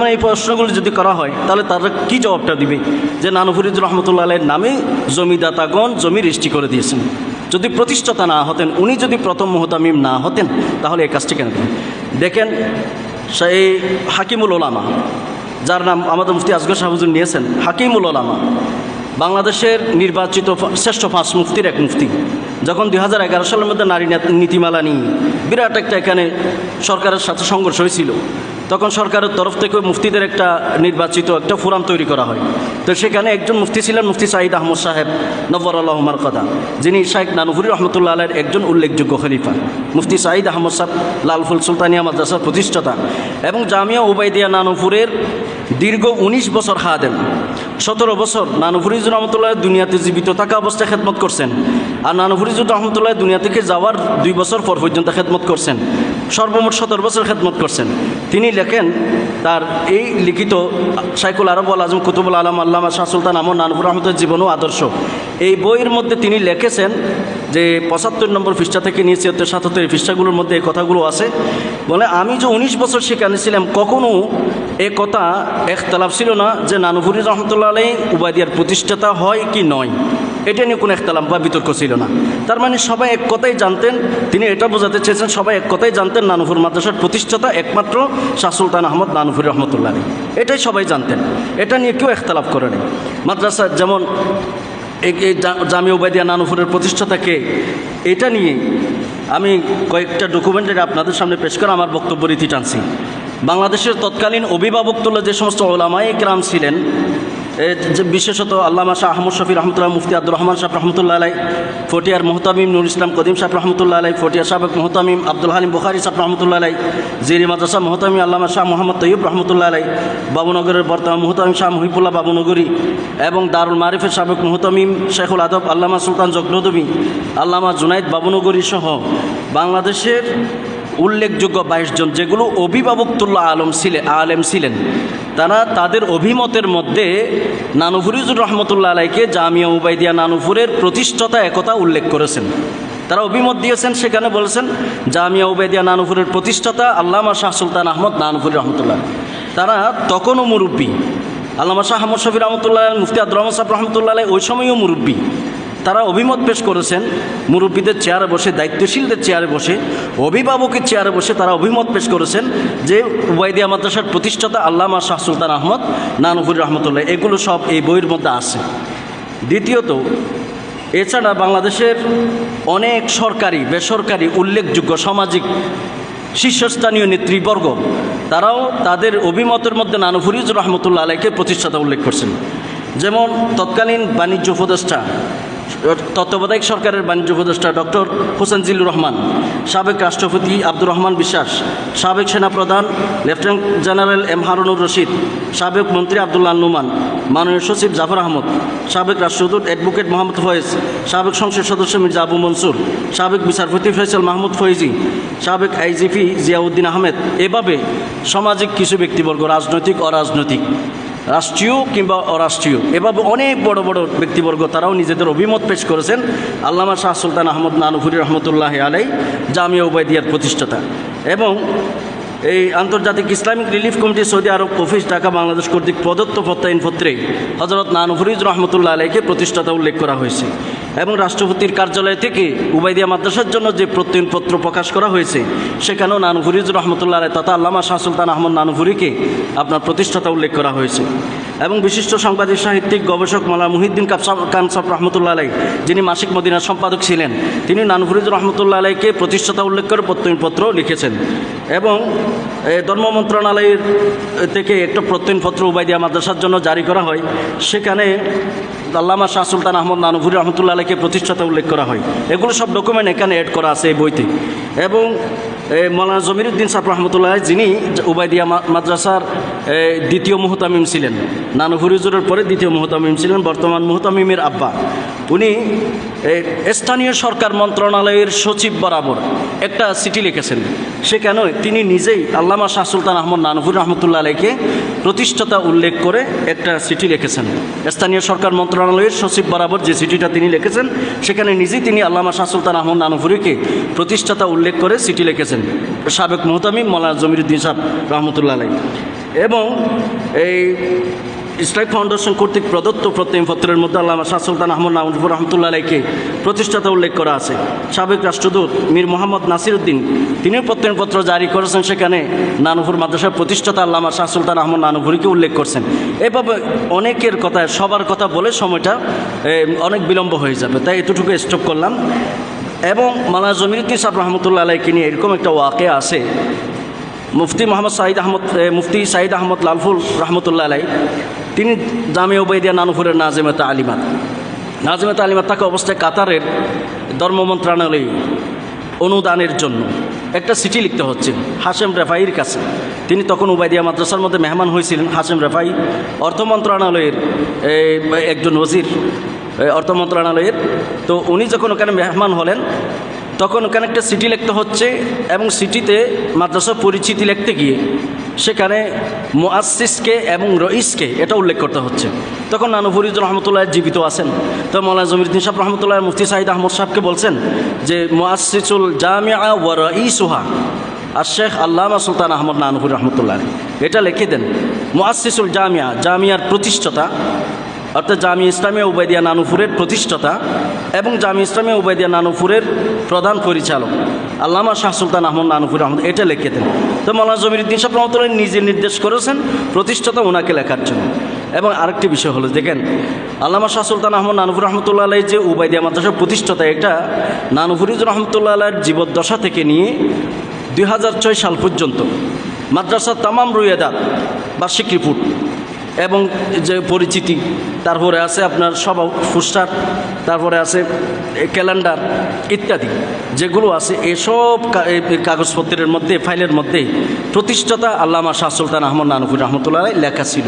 মানে এই প্রশ্নগুলো যদি করা হয়, তাহলে তারা কি জবাবটা দিবে? যে নানুফরিদ রহমতুল্লাহ আলের নামে জমিদাতাগণ জমি রেজিস্ট্রি করে দিয়েছেন। যদি প্রতিষ্ঠাতা না হতেন, উনি যদি প্রথম মোহতামিম না হতেন, তাহলে এই কাজটি কেন? দেখেন, সেই হাকিমুল ওলামা, যার নাম আমাদের মুফতি আসগর শাহবুজুর নিয়েছেন, হাকিমুল ওলামা, বাংলাদেশের নির্বাচিত শ্রেষ্ঠ পাঁচ মুফতির এক মুফতি। যখন দুই হাজার এগারো সালের মধ্যে নারী নীতি- নীতিমালা নিয়ে বিরাট একটা এখানে সরকারের সাথে সংঘর্ষ হয়েছিল। তখন সরকারের তরফ থেকে মুফতিদের একটা নির্বাচিত একটা ফোরাম তৈরি করা হয়। তো সেখানে একজন মুফতি ছিলেন, মুফতি সাঈদ আহমদ সাহেব নব্বর আল্লাহমার কথা যিনি শাইখ নানুহুরি রহমতুল্লাহ আলের একজন উল্লেখযোগ্য খলিফা। মুফতি সাঈদ আহমদ সাহেব লালফুল সুলতানিয়া মাদ্রাসার প্রতিষ্ঠাতা এবং জামিয়া উবাইদিয়া নানুপুরের দীর্ঘ উনিশ বছর খাদেম। সতেরো বছর নানুফরিজুর রহমতুল্লাহ দুনিয়াতে জীবিত থাকা অবস্থায় খেদমত করছেন। আর নানুফরিজুর রহমতুল্লাহ দুনিয়া থেকে যাওয়ার দুই বছর পর পর্যন্ত খেদমত করছেন। সর্বমোট সতেরো বছর খেদমত করছেন। তিনি লেখেন, তার এই লিখিত সাইকুল আরব আল আজম কুতুবুল আলম আল্লামা শাহ সুলতান আমর নানুফুর রহমতের জীবন আদর্শ। এই বইয়ের মধ্যে তিনি লিখেছেন যে, পঁচাত্তর নম্বর পৃষ্ঠা থেকে নিয়ে ছিয়াত্তর, সাতাত্তর এই পৃষ্ঠাগুলোর মধ্যে এই কথাগুলো আছে। বলে, আমি যে উনিশ বছর ছিলাম কখনো এ কথা একতলাপ ছিল না যে নানুপুরি রহমতুল্লাহ আলাই উবাদিয়ার প্রতিষ্ঠাতা হয় কি নয়। এটা নিয়ে কোনো একতলাপ বা বিতর্ক ছিল না। তার মানে সবাই এক কথাই জানতেন, তিনি এটা বোঝাতে চেয়েছেন, সবাই এক কথাই জানতেন নানুপুর মাদ্রাসার প্রতিষ্ঠাতা একমাত্র শাহ সুলতান আহমদ নানুপুরি রহমতুল্লাহ এটাই সবাই জানতেন। এটা নিয়ে কেউ একতালাপ করেনি মাদ্রাসা যেমন এই এই জা- জামিয়া উবাইদিয়া নানুপুরের প্রতিষ্ঠাতাকে এটা নিয়ে আমি কয়েকটা ডকুমেন্টারি আপনাদের সামনে পেশ করে আমার বক্তব্য রীতি টানছি। বাংলাদেশের তৎকালীন অভিভাবক যে সমস্ত ওলামাই ক্রাম ছিলেন বিশেষত আল্লামা শাহ আহমদ শফি রহমতুল্লাহ মুফতি আব্দুর রহমান সাহেব রহমতুল্লাহ আলাই ফটিয়ার মোহতামিম নুর ইসলাম কদিম সাহেব রহমতুল্লাহ আলাই ফটিয়ার সাবেক মোহতামিম আব্দুল হালিম বুখারি সাহেব রহমতুল্লাহ আলাই জিরি মাদ্রাসা মোহতামিম আল্লামা শাহ মোহাম্মদ তৈয়ব রহমতুল্লাহ আলাই বাবুনগরের বর্তমান মোহতামিম শাহ মহিবুল্লাহ বাবুনগরী এবং দারুল মারিফের সাবেক মোহতামিম শেখুল আদব আল্লামা সুলতান জগলদবী আল্লামা জুনাইদ বাবুনগরী সহ বাংলাদেশের উল্লেখযোগ্য বাইশ জন, যেগুলো অভিভাবকতুল্লাহ আলম ছিলেন আলেম ছিলেন। তারা তাদের অভিমতের মধ্যে নানুফুরিজুর রহমতুল্লাহ আলাইকে জামিয়া উবাইদিয়া নানুফুরের প্রতিষ্ঠাতা একথা উল্লেখ করেছেন। তারা অভিমত দিয়েছেন, সেখানে বলেছেন, জামিয়া উবাইদিয়া নানুফুরের প্রতিষ্ঠাতা আল্লামা শাহ সুলতান আহমদ নানুফুর রহমতুল্লাহ। তারা তখনও মুরব্বী। আল্লামা শাহ আহমদ শফি রহমতুল্লাহ, মুফতি আব্দুর রহমান সাহেব রহমতুল্লাহ ওই সময়ও মুরব্বী। তারা অভিমত পেশ করেছেন, মুরব্বীদের চেয়ারে বসে, দায়িত্বশীলদের চেয়ারে বসে, অভিভাবকের চেয়ারে বসে তারা অভিমত পেশ করেছেন যে ওয়াইদিয়া মাদ্রাসার প্রতিষ্ঠাতা আল্লামা শাহ সুলতান আহমদ, নানুফুর রহমতুল্লাহ, এগুলো সব এই বইয়ের মধ্যে আছে। দ্বিতীয়ত, এছাড়া বাংলাদেশের অনেক সরকারি, বেসরকারি উল্লেখযোগ্য সামাজিক শীর্ষস্থানীয় নেতৃবর্গ, তারাও তাদের অভিমতের মধ্যে নানুফুরিজ রহমতুল্লাহ আলাইকে প্রতিষ্ঠাতা উল্লেখ করছেন। যেমন তৎকালীন বাণিজ্য উপদেষ্টা তত্ত্বাবধায়ক সরকারের বাণিজ্য উপদেষ্টা ডক্টর হোসেন জিল্লুর রহমান, সাবেক রাষ্ট্রপতি আব্দুর রহমান বিশ্বাস, সাবেক সেনাপ্রধান lieutenant general M Harunur Rashid, সাবেক মন্ত্রী আবদুল্লাহ নুমান, মাননীয় সচিব জাফর আহমদ, সাবেক রাষ্ট্রদূত অ্যাডভোকেট মোহাম্মদ ফয়েজ, সাবেক সংসদ সদস্য মির্জা আবু মনসুর, সাবেক বিচারপতি ফয়সাল মাহমুদ ফৈজি সাবেক আইজিপি জিয়াউদ্দিন আহমেদ, এভাবে সামাজিক কিছু ব্যক্তিবর্গ, রাজনৈতিক, অরাজনৈতিক। রাষ্ট্রীয় কিংবা অরাষ্ট্রীয়। এভাবে অনেক বড় বড় ব্যক্তিবর্গ তারাও নিজেদের অভিমত পেশ করেছেন আল্লামা শাহ সুলতান আহমদ নানুফুরি রহমতুল্লাহ আলাই জামিয়া উবায়দিয়ার প্রতিষ্ঠাতা। এবং এই আন্তর্জাতিক Islamic relief committee Saudi Arab, office Dhaka, Bangladesh কর্তৃক প্রদত্ত প্রত্যয়নপত্রে হজরত নানুফরিজ রহমতুল্লাহ আলাইকে প্রতিষ্ঠাতা উল্লেখ করা হয়েছে এবং রাষ্ট্রপতির কার্যালয় থেকে উবাইদিয়া মাদ্রাসার জন্য যে প্রত্যয়নপত্র প্রকাশ করা হয়েছে, সেখানেও নানুফরিজ রহমতুল্লাহ আলাই তথা আল্লামা শাহ সুলতান আহমদ নানুফুরিকে আপনার প্রতিষ্ঠাতা উল্লেখ করা হয়েছে এবং বিশিষ্ট সাংবাদিক, সাহিত্যিক, গবেষক মালা মুহিদ্দিন কাপসা কানসাব রহমতুল্লাহ আলাই যিনি মাসিক মদিনার সম্পাদক ছিলেন, তিনি নানফরিজ রহমতুল্লাহ আলাইকে প্রতিষ্ঠাতা উল্লেখ করে প্রত্যয়নপত্র লিখেছেন এবং ধর্ম মন্ত্রণালয়ের থেকে একটা প্রত্যয়নপত্র উবাইদিয়া মাদ্রাসার জন্য জারি করা হয়। সেখানে আল্লামা শাহ সুলতান আহমদ নানুফুরি রহমতুল্লাহ আলাইকে প্রতিষ্ঠাতা উল্লেখ করা হয়। এগুলো সব ডকুমেন্ট এখানে অ্যাড করা আছে এই বইতে। এবং মৌলানা জমিরুদ্দিন সাহ রহমতুল্লাহ যিনি উবাইদিয়া মা- মাদ্রাসার দ্বিতীয় মুহতামিম ছিলেন। নানুফুরিজুরের পরে দ্বিতীয় মুহতামিম ছিলেন, বর্তমান মুহতামিমের আব্বা। উনি স্থানীয় সরকার মন্ত্রণালয়ের সচিব বরাবর একটা চিঠি লিখেছেন। সেখানে তিনি নিজেই আল্লামা শাহ সুলতান আহমদ নানুফুর রহমতুল্লাহ আলাইকে প্রতিষ্ঠাতা উল্লেখ করে একটা চিঠি লিখেছেন। স্থানীয় সরকার মন্ত্রণালয়ের সচিব বরাবর যে চিঠিটা তিনি লিখেছেন, সেখানে নিজেই তিনি আল্লামা শাহ সুলতান আহমদ নানুপুরিকে প্রতিষ্ঠাতা উল্লেখ করে চিঠি লিখেছেন। সাবেক মোহতামিম মৌলানা জমিরুদ্দিন সাহ রহমতুল্লাহ আলাই এবং এই ইসলামিক ফাউন্ডেশন কর্তৃক প্রদত্ত প্রত্যয়পত্রের মধ্যে আল্লামা শাহ সুলতান আহমদ নামুর রহমতুল্লাহ আলাইকে প্রতিষ্ঠাতা উল্লেখ করা আছে। সাবেক রাষ্ট্রদূত মীর মোহাম্মদ নাসির উদ্দিন তিনিও প্রত্যয়নপত্র জারি করেছেন সেখানে নানুপুর মাদ্রাসার প্রতিষ্ঠাতা আল্লামা শাহ সুলতান আহমদ নানুভুরিকে উল্লেখ করছেন। এভাবে অনেকের কথা, সবার কথা বলে সময়টা অনেক বিলম্ব হয়ে যাবে, তাই এতটুকু স্টপ করলাম। এবং মালা জমিরুদ্দিন সাহেব রহমতুল্লাহ আলাইকে নিয়ে এরকম একটা ওয়াকে আছে। মুফতি মোহাম্মদ সাঈদ আহমদ মুফতি সাঈদ আহমদ লালফুল রহমতুল্লাহ আলাই। তিনি জামে ওবাইদিয়া নানুপুরের নাজেমাত আলিমাত নাজেমাত আলিমাত তাকে অবস্থায় কাতারের ধর্ম মন্ত্রণালয়ে অনুদানের জন্য একটা চিঠি লিখতে হচ্ছে হাশেম রেফাইয়ের কাছে। তিনি তখন উবাইদিয়া মাদ্রাসার মধ্যে মেহমান হয়েছিলেন। হাশেম রেফাই অর্থ মন্ত্রণালয়ের একজন ওজির অর্থ মন্ত্রণালয়ের। তো উনি যখন ওখানে মেহমান হলেন তখন ওখানে একটা সিটি লিখতে হচ্ছে এবং সিটিতে মাদ্রাসা পরিচিতি লিখতে গিয়ে সেখানে মুআসিসকে এবং রইসকে এটা উল্লেখ করতে হচ্ছে। তখন নানু ফরিদুর রহমতুল্লাহ জীবিত আছেন। তো মৌলানা জমিরুদ্দিন সাহেব রহমতুল্লাহ মুফতি সাহিদ আহমদ সাহেবকে বলছেন যে মুআসিসুল জামিয়া ওয়া রইসুহা আর শেখ আল্লামা সুলতান আহমদ নানুপুর রহমতুল্লাহ। এটা লিখে দেন মুআসিসুল জামিয়া জামিয়ার প্রতিষ্ঠাতা অর্থাৎ জামি ইসলামিয়া উবাইদিয়া নানুপুরের প্রতিষ্ঠাতা এবং জামি ইসলামিয়া উবাইদিয়া নানুপুরের প্রধান পরিচালক। আল্লামা শাহ সুলতান আহমদ নানুপুর আহমদ এটা লিখে দেন। তো মৌলানা জমিরুদ্দিন সাহেব রহমতুল্লাহ নিজে নির্দেশ করেছেন প্রতিষ্ঠাতা ওনাকে লেখার জন্য। এবং আরেকটি বিষয় হলো, দেখেন, আল্লামা শাহ সুলতান আহমদ নানুপুর রহমতুল্লাহ আলাই যে উবাইদিয়া মাদ্রাসার প্রতিষ্ঠাতা, এটা নানুপুরিজ রহমতুল্লাহ আলাইয়ের জীবদ্দশা থেকে নিয়ে দুই হাজার ছয় সাল পর্যন্ত। মাদ্রাসার তামাম রুয়েদাত বার্ষিক রিপোর্ট। এবং যে পরিচিতি, তারপরে আছে আপনার সব পোস্টার তারপরে আছে ক্যালেন্ডার ইত্যাদি। যেগুলো আছে, এসব কাগজপত্রের মধ্যে, ফাইলের মধ্যে প্রতিষ্ঠাতা আল্লামা শাহ সুলতান আহমদ নানপুর রহমতুল্লাহ লেখা ছিল।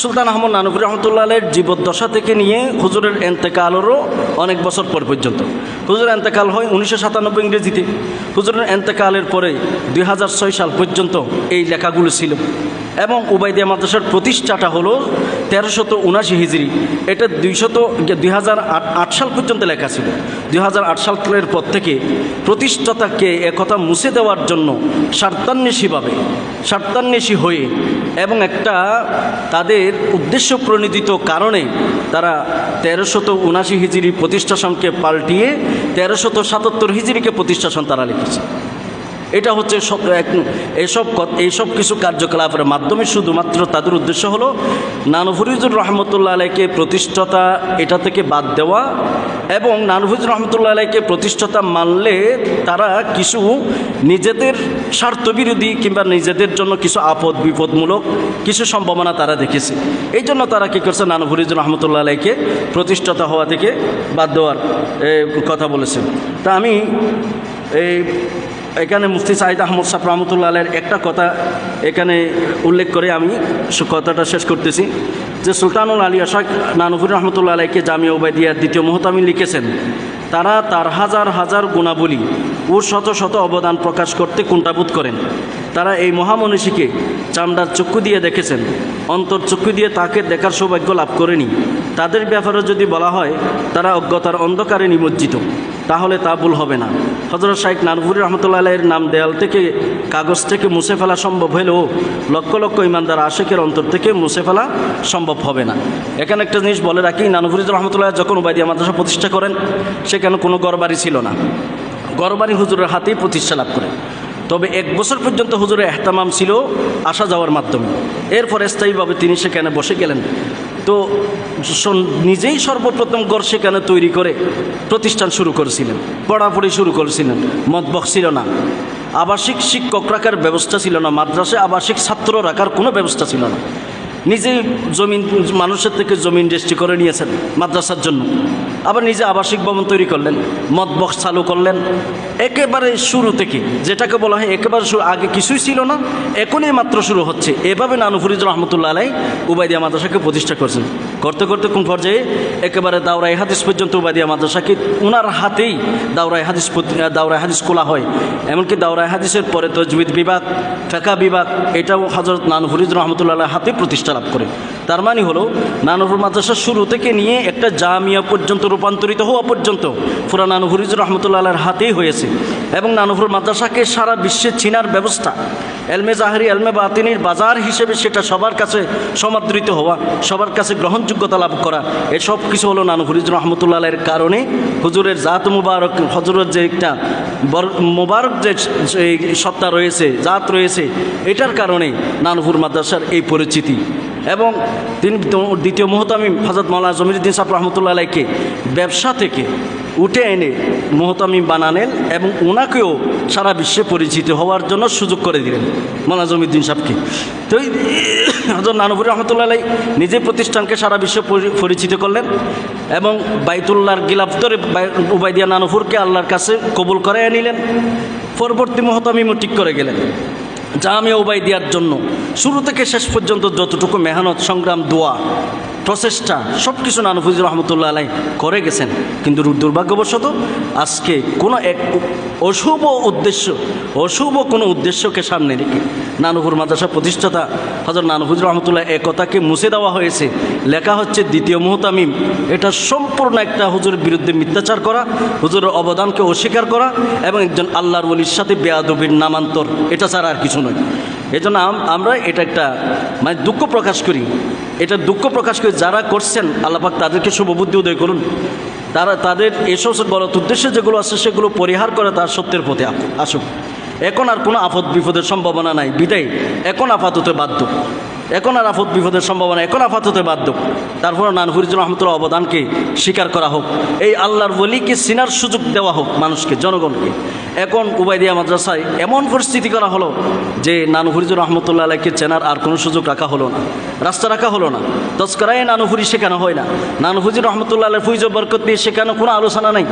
সুলতান আহমদ নানপুর রহমতুল্লাহ আলের জীবদ্দশা থেকে নিয়ে হুজুরের এন্তেকালেরও অনেক বছর পর পর্যন্ত। হুজুরের এন্তেকাল হয় উনিশশো সাতানব্বই ইংরেজিতে। হুজুরের এন্তেকালের পরে দুই হাজার ছয় সাল পর্যন্ত এই লেখাগুলো ছিল। এবং উবাইদিয়া মাদ্রাসার প্রতিষ্ঠাটা হলো তেরোশত উনাশি হিজড়ি এটা দুইশত দুই হাজার আট সাল পর্যন্ত লেখা ছিল। দুই হাজার আট সালের পর থেকে প্রতিষ্ঠাতাকে একথা মুছে দেওয়ার জন্য স্বার্থান্বেষীভাবে, স্বার্থান্বেষী হয়ে এবং একটা তাদের উদ্দেশ্য প্রণোদিত কারণে তারা তেরোশত উনাশি হিজড়ি প্রতিষ্ঠাসনকে পাল্টিয়ে তেরোশত সাতাত্তর হিজড়িকে প্রতিষ্ঠাসন তারা লিখেছে। এটা হচ্ছে সব এসব এইসব কিছু কার্যকলাপের মাধ্যমে শুধুমাত্র তাদের উদ্দেশ্য হলো নানুফরিজুর রহমতুল্লাহ আলাইকে প্রতিষ্ঠাতা এটা থেকে বাদ দেওয়া এবং নানুফরিজুর রহমতুল্লাহ আলাইকে প্রতিষ্ঠাতা মানলে তারা কিছু নিজেদের স্বার্থবিরোধী কিংবা নিজেদের জন্য কিছু আপদ বিপদমূলক কিছু সম্ভাবনা তারা দেখেছে। এই জন্য তারা কী করছে নানুফরিজুর রহমতুল্লাহ আলাইকে প্রতিষ্ঠাতা হওয়া থেকে বাদ দেওয়ার কথা বলেছেন তা আমি এই এখানে মুফতি সাইদ আহমদ সাহ রহমতুল্লাহ আলের একটা কথা এখানে উল্লেখ করে আমি কথাটা শেষ করতেছি। যে সুলতানুল আলী আশাক নানুফুর রহমতুল্লাহ আলাইকে জামিয়া উবাইদিয়ার দ্বিতীয় মোহতামিন লিখেছেন, তারা তার হাজার হাজার গুণাবলী ও শত শত অবদান প্রকাশ করতে কুণ্ঠাবোধ করেন। তারা এই মহামনীষীকে চামড়ার চক্ষু দিয়ে দেখেছেন, অন্তর চক্ষু দিয়ে তাকে দেখার সৌভাগ্য লাভ করেনি। তাদের ব্যাপারে যদি বলা হয়, তারা অজ্ঞতার অন্ধকারে নিমজ্জিত, তাহলে তা ভুল হবে না। হজরত শাইখ নানপুরি রহমতুল্লাহ আলাইয়ের নাম দেয়াল থেকে কাগজ থেকে মুছে ফেলা সম্ভব হলেও লক্ষ লক্ষ ইমানদার আশেকের অন্তর থেকে মুছে ফেলা সম্ভব হবে না। এখানে একটা জিনিস বলে রাখি নানপুরি রহমতুল্লাহ যখন উবাইদিয়া মাদ্রাসা প্রতিষ্ঠা করেন, সেখানে কোনো গড়বাড়ি ছিল না। গড়বাড়ি হুজুরের হাতেই প্রতিষ্ঠা লাভ করে। তবে এক বছর পর্যন্ত হুজুরের এহতামাম ছিল আসা যাওয়ার মাধ্যমে। এরপর স্থায়ীভাবে তিনি সেখানে বসে গেলেন। তো নিজেই সর্বপ্রথম গড় সেখানে তৈরি করে প্রতিষ্ঠান শুরু করেছিলেন, পড়াপড়ি শুরু করেছিলেন মতবক ছিল না। আবাসিক শিক্ষক রাখার ব্যবস্থা ছিল না, মাদ্রাসে আবাসিক ছাত্র রাখার কোনো ব্যবস্থা ছিল না। নিজে জমিন, মানুষের থেকে জমিন রেজিস্ট্রি করে নিয়েছেন মাদ্রাসার জন্য। আবার নিজে আবাসিক ভবন তৈরি করলেন মদ বক্স চালু করলেন। একেবারে শুরু থেকে, যেটাকে বলা হয় একেবারে শুরু, আগে কিছুই ছিল না, এখনই মাত্র শুরু হচ্ছে। এভাবে নানুফরিজ রহমতুল্লাহ আলাই উবাইদিয়া মাদ্রাসাকে প্রতিষ্ঠা করছেন। করতে করতে কোন পর্যায়ে একেবারে দাওরাই হাদিস পর্যন্ত উবাদিয়া মাদ্রাসাকে ওনার হাতেই দাওরাই হাদিস দাওরাই হাদিস খোলা হয়। এমনকি দাওরাই হাদিসের পরে তজবিদ বিভাগ, ফেকা বিভাগ, এটাও হজরত নানফরিজ রহমতুল্লাহ হাতে প্রতিষ্ঠা লাভ করে তার মানে হলো নানফুর মাদ্রাসা শুরু থেকে নিয়ে একটা জামিয়া পর্যন্ত রূপান্তরিত হওয়া পর্যন্ত পুরা নানফরিজ রহমতুল্লাহের হাতেই হয়েছে এবং নানফুর মাদ্রাসাকে সারা বিশ্বে চিনার ব্যবস্থা, এলমে জাহারি, এলমে বাতিনির বাজার হিসেবে সেটা সবার কাছে সমাদৃত হওয়া, সবার কাছে গ্রহণযোগ্যতা লাভ করা, এসব কিছু হলো নানফরিজ রহমতুল্লাহের কারণে হুজুরের জাত মুবারক, হজুরের যে একটা বর- মুবারক যে সত্তা রয়েছে, জাত রয়েছে, এটার কারণে নানফুর মাদ্রাসার এই পরিচিতি। এবং তিনি দ্বিতীয় মোহতামিম হজরত মৌলানা জমিরুদ্দিন সাহেব রহমতুল্লাহ আলাইকে ব্যবসা থেকে উঠে এনে মোহতামিম বানালেন এবং ওনাকেও সারা বিশ্বে পরিচিত হওয়ার জন্য সুযোগ করে দিলেন মৌলানা জমিরুদ্দিন সাহেবকে। তো এই হজরত নানপুর রহমতুল্লাহ আলাই নিজে প্রতিষ্ঠানকে সারা বিশ্বে পরিচিত করলেন এবং বাইতুল্লাহর গিলাফতরে উবাইদিয়া নানপুরকে আল্লাহর কাছে কবুল করে নিলেন। পরবর্তী মোহতামিমও ঠিক করে গেলেন। জামে উবাই দেওয়ার জন্য। শুরু থেকে শেষ পর্যন্ত যতটুকু মেহনত সংগ্রাম দোয়া। প্রচেষ্টা সব কিছু নানফুজুর রহমতুল্লাহ আলাই করে গেছেন। কিন্তু দুর্ভাগ্যবশত আজকে কোনো এক অশুভ উদ্দেশ্য, অশুভ কোনো উদ্দেশ্যকে সামনে রেখে নানুপুর মাদ্রাসা প্রতিষ্ঠাতা হজর নানফুজুর রহমতুল্লাহ এ কথাকে মুছে দেওয়া হয়েছে। লেখা হচ্ছে, দ্বিতীয় মুহতামিম। এটা সম্পূর্ণ একটা হুজুরের বিরুদ্ধে মিথ্যাচার করা, হুজুরের অবদানকে অস্বীকার করা এবং একজন আল্লাহর ওলির সাথে বেয়াদবির নামান্তর। এটা ছাড়া আর কিছু নয়। এই জন্য আম- আমরা এটা একটা মানে দুঃখ প্রকাশ করি। এটা দুঃখ প্রকাশ করি যারা করছেন আল্লাপাক তাদেরকে শুভ বুদ্ধি উদয় করুন। তারা তাদের এসব গলত উদ্দেশ্যে যেগুলো আছে, সেগুলো পরিহার করে তার সত্যের প্রতি আসুক। এখন আর কোনো আফত বিপদের সম্ভাবনা নাই। বিদায়। এখন আপাতত বাধ্য। এখন আর আফত বিপদের সম্ভাবনা, এখন আফাত হতে বাধ্য। তারপর নানফুরিজুর রহমতুল্লাহ অবদানকে স্বীকার করা হোক, এই আল্লাহর বলিকে চিনার সুযোগ দেওয়া হোক মানুষকে, জনগণকে। এখন উবাইদিয়া মাদ্রাসায় এমন পরিস্থিতি করা হলো যে নানুফুরিজুর রহমতুল্লাহ আলাইকে চেনার আর কোনো সুযোগ রাখা হলো না, রাস্তা রাখা হলো না। তস্করায় নানুফুরি শেখানো হয় না। নানুফুজির রহমতুল্লাহ আলাই ফুইজ বরকত নিয়ে শেখানো কোনো আলোচনা নাই।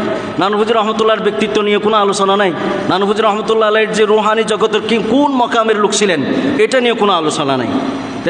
নানুফুজির রহমতুল্লাহর ব্যক্তিত্ব নিয়ে কোনো আলোচনা নাই। নানুফুজির রহমতুল্লাহ আলাইয়ের যে রুহানি জগতের কি কোন মকামের লোক ছিলেন, এটা নিয়ে কোনো আলোচনা নাই।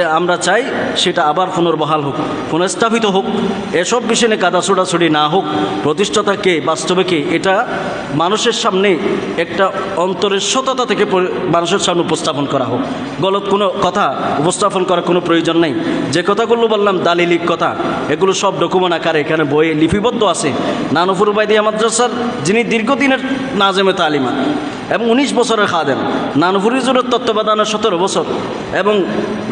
আমরা চাই, সেটা আবার পুনর্বহাল হোক, পুনঃস্থাপিত হোক। এসব বিষয়ে কাদা ছোড়াছুড়ি না হোক। প্রতিষ্ঠাতাকে বাস্তবেকে এটা মানুষের সামনে একটা অন্তরের সততা থেকে মানুষের সামনে উপস্থাপন করা হোক। গলত কোনো কথা উপস্থাপন করার কোনো প্রয়োজন নেই। যে কথাগুলো বললাম, দালিলিক কথা, এগুলো সব ডকুমেন্ট আকারে এখানে বইয়ে লিপিবদ্ধ আছে। নানুফুর বাইদিয়া মাদ্রাসার যিনি দীর্ঘদিনের নাজেমে তালিমা এবং উনিশ বছরের খাদেন নানফুরিজুরের তত্ত্বাবধানের সতেরো বছর এবং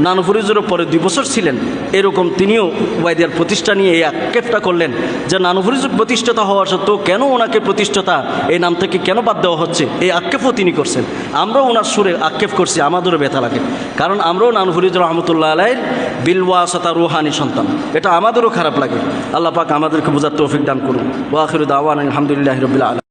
নানফুরিজুরের পরে দুই বছর ছিলেন। এরকম তিনিও ওয়াইদিয়ার প্রতিষ্ঠা নিয়ে এই আক্ষেপটা করলেন যে নানফুরিজুর প্রতিষ্ঠাতা হওয়া সত্ত্বেও কেন ওনাকে প্রতিষ্ঠাতা এই নাম থেকে কেন বাদ দেওয়া হচ্ছে? এই আক্ষেপও তিনি করছেন। আমরাও ওনার সুরে আক্ষেপ করছি, আমাদেরও ব্যথা লাগে। কারণ আমরাও নানফুরিজুর রহমতুল্লাহ আলাইয়ের বিলওয়াসতা রুহানি সন্তান। এটা আমাদেরও খারাপ লাগে। আল্লাহ পাক আমাদেরকে বোঝার তৌফিক দান করুন। ওয়াখির দাওয়ান আলহামদুলিল্লাহ রবিল্লা